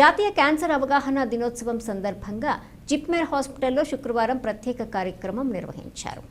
జాతీయ క్యాన్సర్ అవగాహన దినోత్సవం సందర్భంగా జిప్మెర్ హాస్పిటల్లో శుక్రవారం ప్రత్యేక కార్యక్రమం నిర్వహించారు.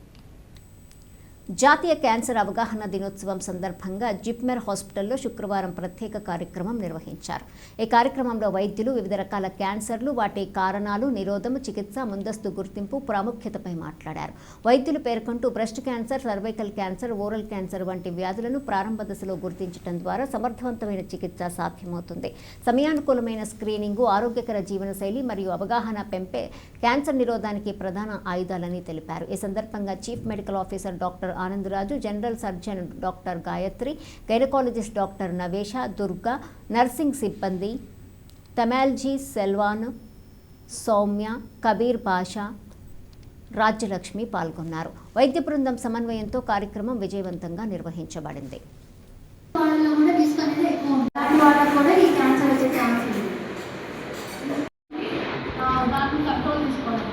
జాతీయ క్యాన్సర్ అవగాహన దినోత్సవం సందర్భంగా జిప్మెర్ హాస్పిటల్లో శుక్రవారం ప్రత్యేక కార్యక్రమం నిర్వహించారు. ఈ కార్యక్రమంలో వైద్యులు వివిధ రకాల క్యాన్సర్లు వాటి కారణాలు నిరోధం చికిత్స ముందస్తు గుర్తింపు ప్రాముఖ్యతపై మాట్లాడారు. వైద్యులు పేర్కొంటూ breast cancer cervical cancer oral cancer వంటి వ్యాధులను ప్రారంభ దశలో గుర్తించడం ద్వారా సమర్థవంతమైన చికిత్స సాధ్యమవుతుంది. సమయానుకూలమైన స్క్రీనింగు ఆరోగ్యకర జీవనశైలి మరియు అవగాహన పెంపే క్యాన్సర్ నిరోధానికి ప్రధాన ఆయుధాలని తెలిపారు. ఈ సందర్భంగా chief medical officer doctor Anandaraju general surgeon doctor Gayatri gynaecologist doctor Navesha Durga nursing సిబ్బంది తమాల్జీ సెల్వాన్ సౌమ్య కబీర్ పాషా రాజ్యలక్ష్మి పాల్గొన్నారు. వైద్య బృందం సమన్వయంతో కార్యక్రమం విజయవంతంగా నిర్వహించబడింది వాళ్ళలో కూడా రిస్క్ అనేది ఎక్కువ ఉంటుంది అలాంటి వాళ్ళకి కూడా ఈ క్యాన్సర్ వచ్చే ఛాన్స్ ఉంది ఆ, దాన్ని కంట్రోల్ తీసుకోవడం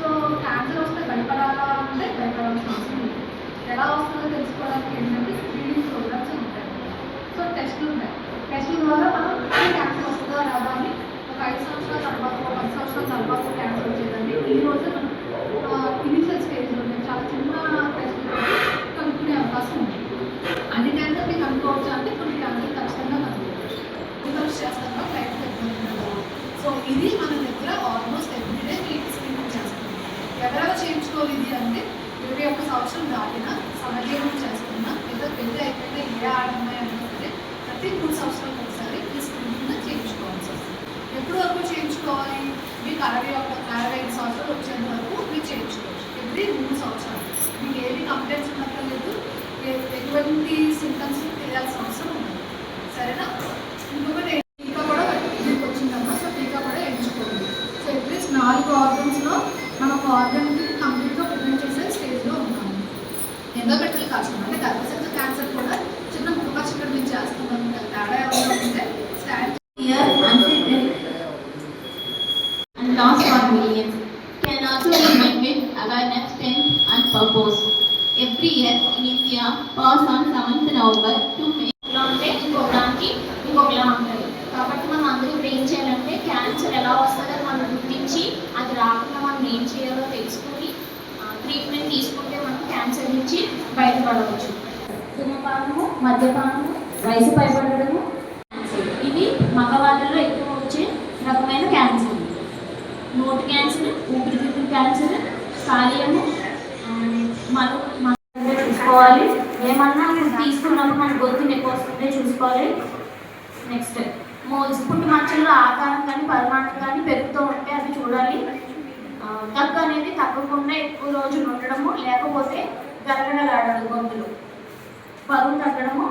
సో క్యాన్సర్ వస్తే భయపడాలా అంటే భయపడాల్సిన అవసరం లేదు ఎలా వస్తుందో తెలుసుకోవడానికి ఏంటంటే స్క్రీనింగ్ ప్రోగ్రామ్స్ ఉంటాయి సో టెస్టులు ఉంటాయి టెస్టుల వల్ల మనం క్యాన్సర్ వస్తుందో రాదా అని ఒక ఐదు సంవత్సరాల తర్వాత ఒక పది సంవత్సరాల తర్వాత క్యాన్సర్ వచ్చేదండి. ఈ రోజు మనం ఇనిషియల్ స్టేజ్లో మేము చాలా చిన్న టెస్టులు కనుక్కునే అవకాశం ఉంది. అన్ని క్యాన్సర్ని కనుక్కోవచ్చు అంటే కొన్ని క్యాన్సర్ ఖచ్చితంగా కనుక్కోవచ్చు. రిసర్చ్ చేస్తాం లైఫ్ సో ఇది మన దగ్గర ఆల్మోస్ట్ ఎవ్రీడే క్లినిక్ స్క్రీనింగ్ చేస్తాం. ఎవరెవరు చేయించుకోవాలి ఇది అంటే ఇరవై ఒక్క సంవత్సరం దాటిన సమజీవనం చేస్తున్నా లేదా పెళ్ళి అయిపోయినా ఏ ఆడమ్మాయి అయినా మూడు సంవత్సరాలకు ఒకసారి ఈ స్క్రీనింగ్ చేయించుకోవాల్సి వస్తుంది ఎప్పుడు వరకు చేయించుకోవాలి మీకు అరవై ఒక అరవై ఐదు సంవత్సరాలు వచ్చేంత వరకు మీరు చేయించుకోవచ్చు ఎవ్రీ మూడు సంవత్సరాలు మీకు ఏమి కంప్లైంట్స్ ఉండక్కర్లేదు ఎటువంటి సింటమ్స్ తెలియాల్సిన అవసరం ఉండదు సరేనా తేడా ఏమైనా ఉంటే stand Fear, and loss for millions can also be met with awareness, strength, and purpose. Every year in India, on 7th November to May. ఇలా ఉంటే ఇంకొకదానికి ఇంకొకలా ఉంటుంది కాబట్టి మనం అందరూ ఇప్పుడు ఏం చేయాలంటే క్యాన్సర్ ఎలా వస్తుందో మనం గుర్తించి అది రాకుండా మనం ఏం చేయాలో తెలుసుకుని ట్రీట్మెంట్ తీసుకుంటే మనం క్యాన్సర్ నుంచి బయటపడవచ్చు ధూమపానము మద్యపానము వయసు పైబడము క్యాన్సర్ ఇవి మగవాళ్ళలో ఎక్కువ వచ్చే రకమైన క్యాన్సర్ నోటి క్యాన్సర్ ఊపిరితిత్తుల క్యాన్సర్ కాలేయము మనం చూసుకోవాలి. ఏమన్నా మేము తీసుకున్నప్పుడు మన గొంతు ఎక్కువ వస్తుంటే చూసుకోవాలి. నెక్స్ట్ మోల్స్ పుట్టు మచ్చల్లో ఆకారం కానీ పరిమాణం కానీ పెరుగుతూ ఉంటే అది చూడాలి. తగ్గు దగ్గు అనేది తగ్గకుండా ఎక్కువ రోజులు ఉండడము లేకపోతే గరగడలాడాలి గొంతులు. బరువు తగ్గడము